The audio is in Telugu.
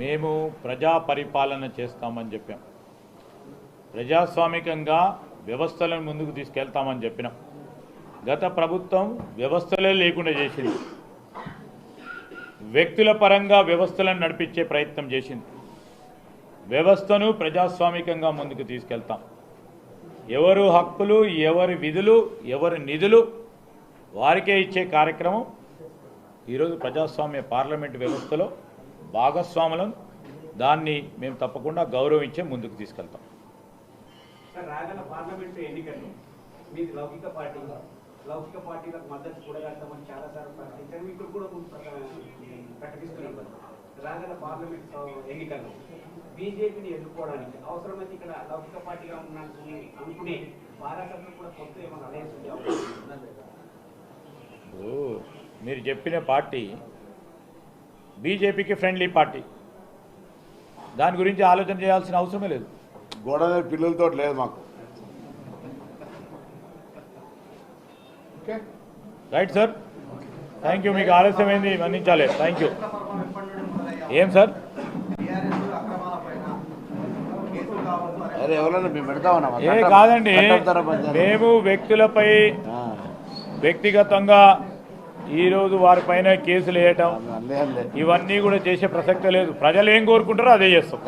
మేము ప్రజా పరిపాలన చేస్తామని చెప్పాం. ప్రజాస్వామికంగా వ్యవస్థలను ముందుకు తీసుకెళ్తామని చెప్పినాం. గత ప్రభుత్వం వ్యవస్థలే లేకుండా చేసింది. వ్యక్తుల పరంగా వ్యవస్థలను నడిపించే ప్రయత్నం చేసింది. వ్యవస్థను ప్రజాస్వామికంగా ముందుకు తీసుకెళ్తాం. ఎవరు హక్కులు ఎవరి విధులు ఎవరి నిధులు వారికే ఇచ్చే కార్యక్రమం ఈరోజు ప్రజాస్వామ్య పార్లమెంట్ వ్యవస్థలో భాగస్వాములను దాన్ని మేము తప్పకుండా గౌరవించే ముందుకు తీసుకెళ్తాం. సార్ రాగల పార్లమెంటు ఎన్నికల్లో మీది లౌకిక పార్టీ లౌకిక పార్టీలకు మద్దతు కూడగడతామని చాలా సార్లు ప్రకటించారు. ఇప్పుడు కూడా ప్రకటిస్తున్నారు రాగల పార్లమెంట్ ఎన్నికల్లో బీజేపీని ఎదుర్కోవడానికి అవసరమైతే ఇక్కడ లౌకిక పార్టీగా ఉన్నాను అనుకునే వారాసభలో కూడా కొత్త ఏమైనా అలయన్స్ ఉండే అవకాశం ఉందా? ఇప్పుడు మీరు చెప్పిన పార్టీ బీజేపీకి ఫ్రెండ్లీ పార్టీ. దాని గురించి ఆలోచన చేయాల్సిన అవసరమే లేదు. గోడ మీద పిల్లలతో లేదు మాకు. రైట్ సార్ థ్యాంక్ యూ మీకు ఆలస్యమైంది మన్నించాలి. థ్యాంక్ యూ ఏం సార్ ఏ కాదండి. మేము వ్యక్తులపై వ్యక్తిగతంగా ఈరోజు వారిపైన కేసులు వేయటం ఇవన్నీ కూడా చేసే ప్రసక్తే లేదు. ప్రజలు ఏం కోరుకుంటారో అదే చేస్తాం.